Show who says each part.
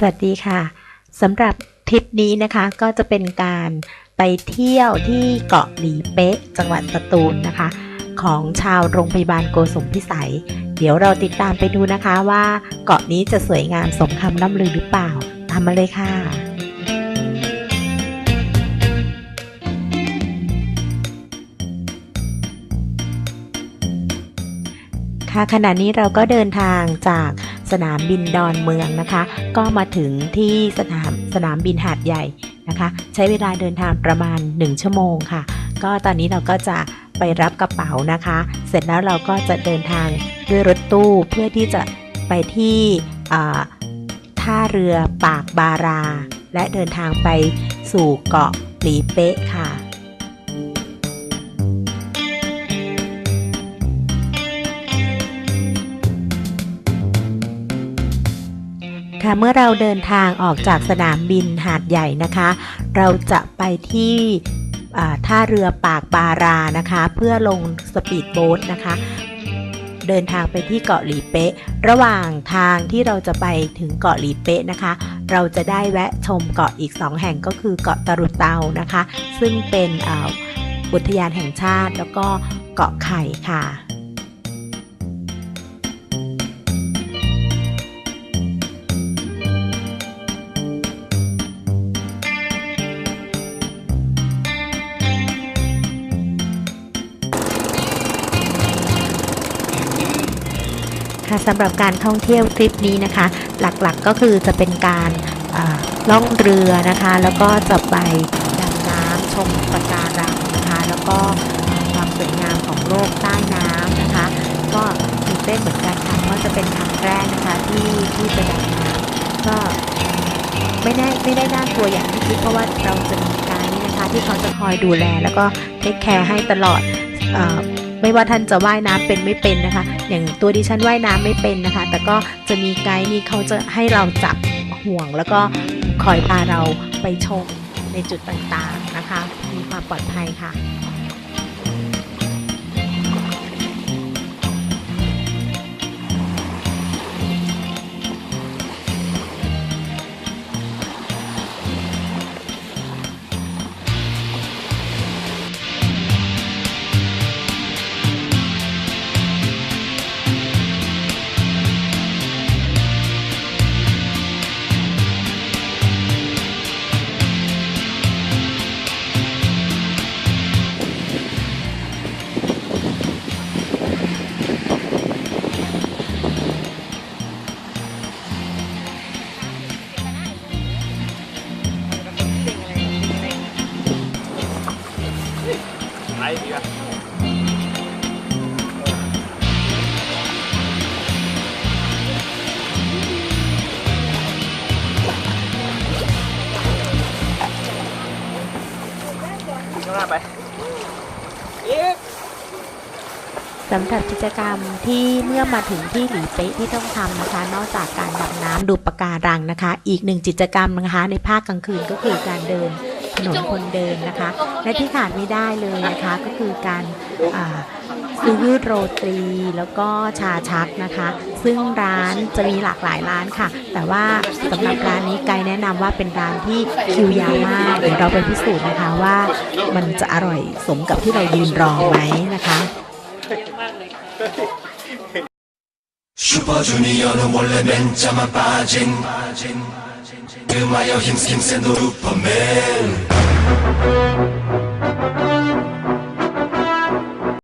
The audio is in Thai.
Speaker 1: สวัสดีค่ะสำหรับทริปนี้นะคะก็จะเป็นการไปเที่ยวที่เกาะหลีเป๊ะ จังหวัดสตูลนะคะ ของชาวโรงพยาบาลโกสุมพิสัย เดี๋ยวเราติดตามไปดูนะคะว่าเกาะนี้จะสวยงามสมคำล่ำลือหรือเปล่าตามมาเลยค่ะค่ะขณะนี้เราก็เดินทางจาก สนามบินดอนเมืองนะคะ ก็มาถึงที่สนามสนามบินหาดใหญ่นะคะ ใช้เวลาเดินทางประมาณ 1 ชั่วโมงค่ะ ก็ตอนนี้เราก็จะไปรับกระเป๋านะคะ เสร็จแล้วเราก็จะเดินทางด้วยรถตู้เพื่อที่จะไปที่ท่าเรือปากบารา และเดินทางไปสู่เกาะหลีเป๊ะค่ะ เมื่อเราเดินทางออกจากสนามบินหาดใหญ่นะคะ เราจะไปที่ท่าเรือปากบารานะคะ เพื่อลงสปีดโบ๊ทนะคะ เดินทางไปที่เกาะหลีเป๊ะ ระหว่างทางที่เราจะไปถึงเกาะหลีเป๊ะนะคะ เราจะได้แวะชมเกาะอีก 2 แห่งก็คือเกาะตรุเตานะคะ ซึ่งเป็นอุทยานแห่งชาติแล้วก็เกาะไข่ค่ะ ค่ะสำหรับการท่องเที่ยวทริปนี้นะคะ หลักๆก็คือจะเป็นการล่องเรือนะคะ แล้วก็จะไปดำน้ำชมปะการังนะคะ แล้วก็ความสวยงามของโลกใต้น้ำนะคะ ก็ตื่นเต้นเหมือนกันค่ะเพราจะเป็นครั้งแรกนะคะที่ที่ไปดำน้ำก็ไม่ได้ไม่ได้น่ากลัวอย่างที่คิดเพราะว่าเราจะมีกด์นะคะ ที่เขาจะคอยดูแล แล้วก็เทคแคร์ให้ตลอดอ ไม่ว่าท่านจะว่ายน้ำเป็นไม่เป็นนะคะ อย่างตัวดิฉันว่ายน้ำไม่เป็นนะคะ แต่ก็จะมีไกด์นี่เขาจะให้เราจับห่วง แล้วก็คอยพาเราไปชมในจุดต่างๆนะคะ มีความปลอดภัยค่ะ
Speaker 2: ไรดีวะข้างหน้าไป
Speaker 1: สำหรับกิจกรรมที่เมื่อมาถึงที่หลีเป๊ะที่ต้องทำนะคะ นอกจากการดำน้ำดูปะการังนะคะ อีกหนึ่งกิจกรรมนะคะ ในภาคกลางคืนก็คือการเดิน ถนนคนเดินนะคะ และที่ขาดไม่ได้เลยนะคะก็คือการอ่าซื้อโรตีแล้วก็ชาชักนะคะ ซึ่งร้านจะมีหลากหลายร้านค่ะ แต่ว่าสำหรับร้านนี้ไกด์แนะนำว่าเป็นร้านที่คิวยาวมากเดี๋ยวเราไปพิสูจน์นะคะว่ามันจะอร่อยสมกับที่เรายืนรอไหมนะคะ
Speaker 3: 슈퍼주니어는 원래 맨자만 빠진 음하 Ty mają chińskim sendu lub pomyl.